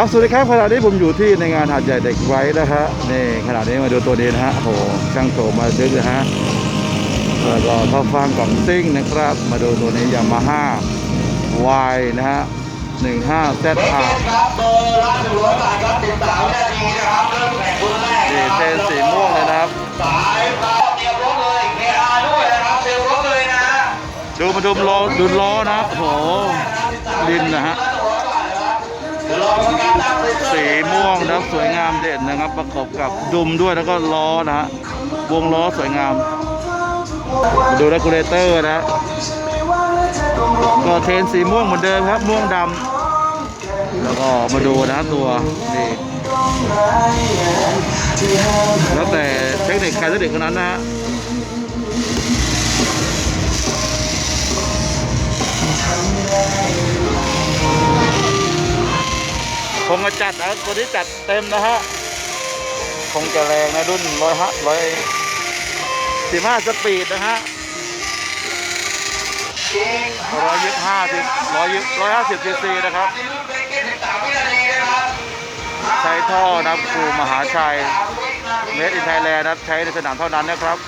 ครับสวัสดีครับขณะนี้ผมอยู่ที่ในงานหาดใหญ่เด็กไว้นะฮะนี่ขณะนี้มาดูตัวนี้นะฮะโอ้โหช่างโถมาดึกนะฮะแล้วก็ท่อฟังกล่องซิ่งนะครับ มาดูตัวนี้ยามาฮ่าวายนะฮะ15 z รถ r เก๋งครับเบอร์ละหนึ่งร้อยบาทครับติดสามวินาทีนะครับเริ่มแข่งรุ่นแรกนี่เทนสีม่วงเลยนะครับสายครับเตรียมรถเลยเกียร์ด้วยนะครับเตรียมรถเลยนะฮะดูมาดูล้อดูล้อนะโอ้โหดินนะฮะ สีม่วงนะสวยงามเด่นนะครับ ประกอบกับดุมด้วยแล้วก็ล้อนะฮะวงล้อสวยงาม ดูแลกูเลเตอร์นะก็เทนสีม่วงเหมือนเดิมครับ ม่วงดำแล้วก็มาดูนะตัวนี่แล้วแต่เทคนิคใครเทคนิคคนนั้นนะฮะ งจะจัดนะตัวนี้จัดเต็มนะฮะ คงจะแรงนะรุ่นร้อยฮะร้อยสิบห้าสปีดนะฮะร้อยยี่สิบห้าสิบร้อยยี่ร้อยห้าสิบซีซีนะครับ ใช้ท่อนะครับครูมหาชัยเมดอินไทยแลนด์นะครับ ใช้ในสนามเท่านั้นนะครับ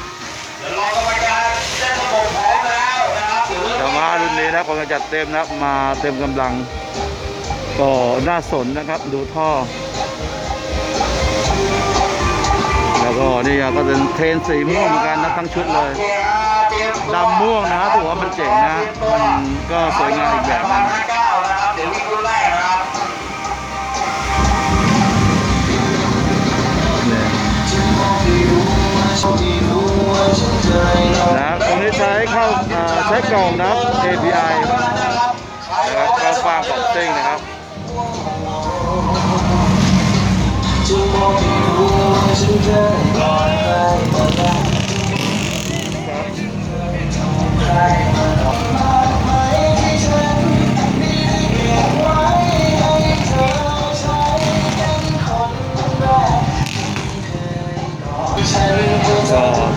เดี๋ยวมารเส้นระบบพร้อมแล้วนะครับเดี๋ยวเริ่มแต่ว่ารุ่นนี้นะคงจะจัดเต็มนะมาเต็มกำลัง ก็น่าสนนะครับดูท่อ แล้วก็นี่ก็เป็นเทรนสีม่วงเหมือนกันนะทั้งชุดเลยดำม่วงนะถือว่ามันเจ๋งนะมันก็สวยงามอีกแบบนึงนะครับเดี๋ยววิ่งรุ่นแรกนะครับเนี่ยนะครับตรงนี้ใช้เข้าใช้กล่องนะ API นะครับเข้าฟางของซิ่งนะครับ ก็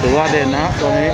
ถือว่าเด่นนะตัวนี้